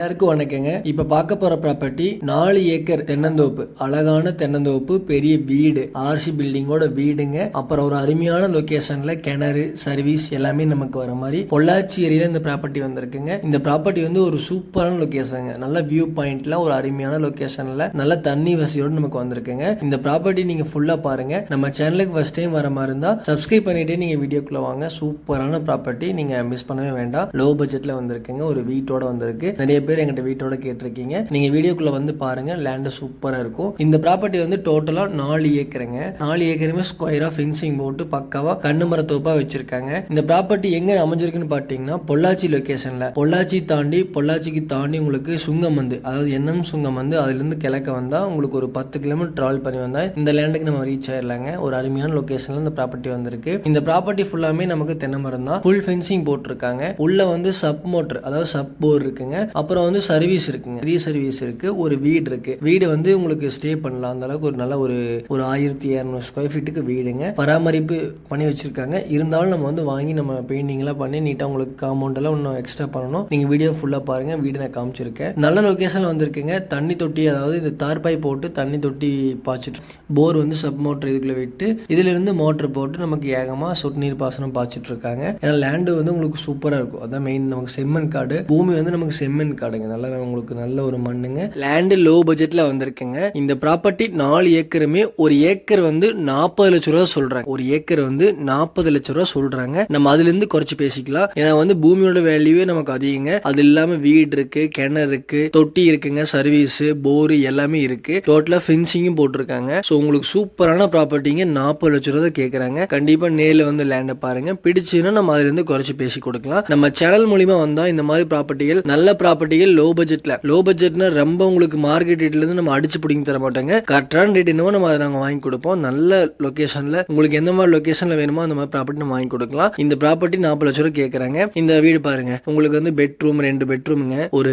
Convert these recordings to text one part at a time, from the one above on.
எல்லாருக்கும் வணக்கங்க. இப்ப பார்க்க போற ப்ராப்பர்ட்டி நாலு ஏக்கர் தென்னந்தோப்பு. அழகான தென்னந்தோப்பு பெரிய வீடு ஆர்சி பில்டிங்கோட வீடுங்க. அப்புறம் ஒரு அருமையான லொகேஷன்ல கிணறு சர்வீஸ் எல்லாமே நமக்கு வர மாதிரி பொள்ளாச்சி ஏரியில இந்த ப்ராப்பர்ட்டி வந்திருக்குங்க. இந்த ப்ராப்பர்ட்டி வந்து ஒரு சூப்பரான லொகேஷனுங்க நல்ல வியூ பாயிண்ட்ல ஒரு அருமையான லொகேஷன்ல நல்ல தண்ணி வசதியோடு நமக்கு வந்திருக்குங்க. இந்த ப்ராப்பர்ட்டி நீங்க ஃபுல்லா பாருங்க. நம்ம சேனலுக்கு ஃபர்ஸ்ட் டைம் வர மாதிரி இருந்தா சப்ஸ்கிரைப் பண்ணிட்டே நீங்க வீடியோக்குள்ள வாங்க. சூப்பரான ப்ராப்பர்ட்டி நீங்க மிஸ் பண்ணவே வேண்டாம். லோ பட்ஜெட்ல வந்திருக்குங்க. ஒரு வீட்டோட வந்திருக்கு. நிறைய பேர் எங்கிட்ட வீட்டோட கேட்டிருக்கீங்க. நீங்கள் வீடியோக்குள்ளே வந்து பாருங்கள் லேண்டு சூப்பராக இருக்கும். இந்த ப்ராப்பர்ட்டி வந்து டோட்டலாக நாலு ஏக்கருங்க. நாலு ஏக்கருமே ஸ்கொயராக ஃபென்சிங் போட்டு பக்காவாக கண்ணு மரத்தோப்பாக வச்சிருக்காங்க. இந்த ப்ராப்பர்ட்டி எங்கே அமைஞ்சிருக்குன்னு பார்த்தீங்கன்னா பொள்ளாச்சி லொக்கேஷனில் பொள்ளாச்சி தாண்டி பொள்ளாச்சிக்கு தாண்டி உங்களுக்கு சுங்கம் வந்து அதாவது என்எம் சுங்கம் வந்து அதுலேருந்து கிழக்க வந்தால் உங்களுக்கு ஒரு பத்து கிலோமீட்டர் ட்ராவல் பண்ணி வந்தால் இந்த லேண்டுக்கு நம்ம ரீச் ஆயிடலாங்க ஒரு அருமையான லொக்கேஷனில் இந்த ப்ராப்பர்ட்டி வந்திருக்கு. இந்த ப்ராப்பர்ட்டி ஃபுல்லாமே நமக்கு தென்னை மரம் தான் ஃபுல் ஃபென்சிங் போட்டிருக்காங்க. உள்ள வந்து சப் மோட்டர் அதாவது சப் போர் இருக்குங்க. அப்புறம் வந்து சர்வீஸ் இருக்குங்க. ரீ சர்வீஸ் இருக்கு. ஒரு வீடு இருக்கு. வீடு வந்து உங்களுக்கு ஸ்டே பண்ணலாம். அந்த அளவுக்கு ஒரு நல்ல ஒரு ஒரு ஆயிரத்தி இரநூறு ஸ்கொயர் ஃபீட்டுக்கு வீடுங்க. பராமரிப்பு பண்ணி வச்சிருக்காங்க. இருந்தாலும் நம்ம வந்து வாங்கி நம்ம பெயிண்டிங் எல்லாம் பண்ணி நீட்டா உங்களுக்கு காம்பவுண்ட் எல்லாம் இன்னும் எக்ஸ்ட்ரா பண்ணணும். நீங்க வீடியோ ஃபுல்லா பாருங்க. வீடு நான் காமிச்சிருக்கேன். நல்ல லொகேஷன்ல வந்திருக்குங்க. தண்ணி தொட்டி அதாவது இது தார்பாய் போட்டு தண்ணி தொட்டி பாய்ச்சிட்டு போர் வந்து சப் மோட்டர் இதுக்குள்ள விட்டு இதுல இருந்து மோட்டர் போட்டு நமக்கு ஏகமா சொட்டு நீர் பாசனம் பாய்ச்சிட்டு இருக்காங்க. ஏன்னா லேண்டு வந்து உங்களுக்கு சூப்பரா இருக்கும். அதான் மெயின் நமக்கு செம்மண் காடு. பூமி வந்து நமக்கு செம்மண் காடுங்க. நல்லா உங்களுக்கு நல்ல ஒரு மண்ணுங்க. லேண்டு லோ பட்ஜெட்ல வந்திருக்குங்க. இந்த ப்ராப்பர்ட்டி நாலு ஏக்கருமே ஒரு ஏக்கர் வந்து நாற்பது லட்ச ரூபா சொல்றாங்க ஒரு ஏக்கர் வந்து நாற்பது லட்ச ரூபா சொல்றாங்க. நம்ம அதுல இருந்து குறைச்சு பேசிக்கலாம். ஏன்னா வந்து பூமியோட வேல்யூவே நமக்கு அதிகங்க. அது இல்லாம வீடு இருக்கு கிணறு இருக்கு தொட்டி இருக்குங்க சர்வீஸ் போரு எல்லாமே இருக்கு. டோட்டலா ஃபென்சிங்கும் போட்டிருக்காங்க. ஸோ உங்களுக்கு சூப்பரான ப்ராப்பர்ட்டிங்க நாற்பது லட்ச ரூபா கேட்குறாங்க கண்டிப்பா நேரில் வந்து லேண்டை பாருங்க. பிடிச்சுன்னா நம்ம அதுல இருந்து குறைச்சு பேசி கொடுக்கலாம். நம்ம சேனல் மூலியமா வந்தா இந்த மாதிரி ப்ராப்பர்ட்டிகள் நல்ல ப்ராப்பர்ட்டி ப்ராப்பர்ட்டிகள் லோ. பட்ஜெட்ல லோ பட்ஜெட்னா ரொம்ப உங்களுக்கு மார்க்கெட் ரேட்ல இருந்து நம்ம அடிச்சு பிடிங்க தர மாட்டாங்க. கரெக்டான ரேட் என்னவோ நம்ம அதை நாங்கள் வாங்கி கொடுப்போம். நல்ல லொகேஷன்ல உங்களுக்கு எந்த மாதிரி லொகேஷன்ல வேணுமோ அந்த மாதிரி ப்ராப்பர்ட்டி நம்ம வாங்கி கொடுக்கலாம். இந்த ப்ராப்பர்ட்டி நாற்பது லட்சம் ரூபா கேட்குறாங்க இந்த வீடு பாருங்க. உங்களுக்கு வந்து பெட்ரூம் ரெண்டு பெட்ரூமுங்க ஒரு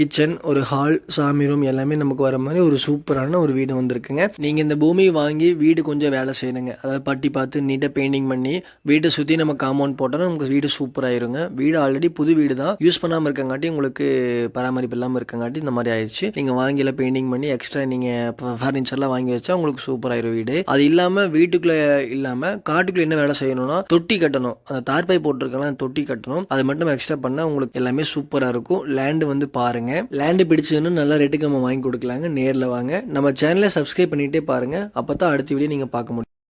கிச்சன் ஒரு ஹால் சாமி ரூம் எல்லாமே நமக்கு வர மாதிரி ஒரு சூப்பரான ஒரு வீடு வந்திருக்குங்க. நீங்க இந்த பூமி வாங்கி வீடு கொஞ்சம் வேலை செய்யணுங்க. அதாவது பட்டி பார்த்து நீட்டாக பெயிண்டிங் பண்ணி வீட்டை சுற்றி நம்ம காம்பவுண்ட் போட்டோம்னா நமக்கு வீடு சூப்பராயிருங்க வீடு ஆல்ரெடி புது வீடு தான் யூஸ் பண்ணாமல் இருக்கங்காட்டி உங்களுக்கு பராமரிப்பு இல்லாமல் இருக்கங்காட்டி இந்த மாதிரி ஆயிடுச்சு. நீங்கள் வாங்கியில பெயிண்டிங் பண்ணி எக்ஸ்ட்ரா நீங்கள் ஃபர்னிச்சர்லாம் வாங்கி வச்சா உங்களுக்கு சூப்பராயிரும் வீடு. அது இல்லாமல் வீட்டுக்குள்ளே இல்லாமல் காட்டுக்குள்ளே என்ன வேலை செய்யணும்னா தொட்டி கட்டணும். அந்த தார்பாய் போட்டிருக்கலாம் தொட்டி கட்டணும். அது மட்டும் எக்ஸ்ட்ரா பண்ணால் உங்களுக்கு எல்லாமே சூப்பராக இருக்கும். லேண்டு வந்து பாருங்க. லேண்டு பிடிச்சதுன்னு நல்ல ரேட்டுக்கு நம்ம வாங்கி கொடுக்கலாங்க. நேரில் வாங்க. நம்ம சேனலை சப்ஸ்கிரைப் பண்ணிட்டே பாருங்க. அப்போ தான் அடுத்த வீடியோ நீங்கள் பார்க்க முடியும்.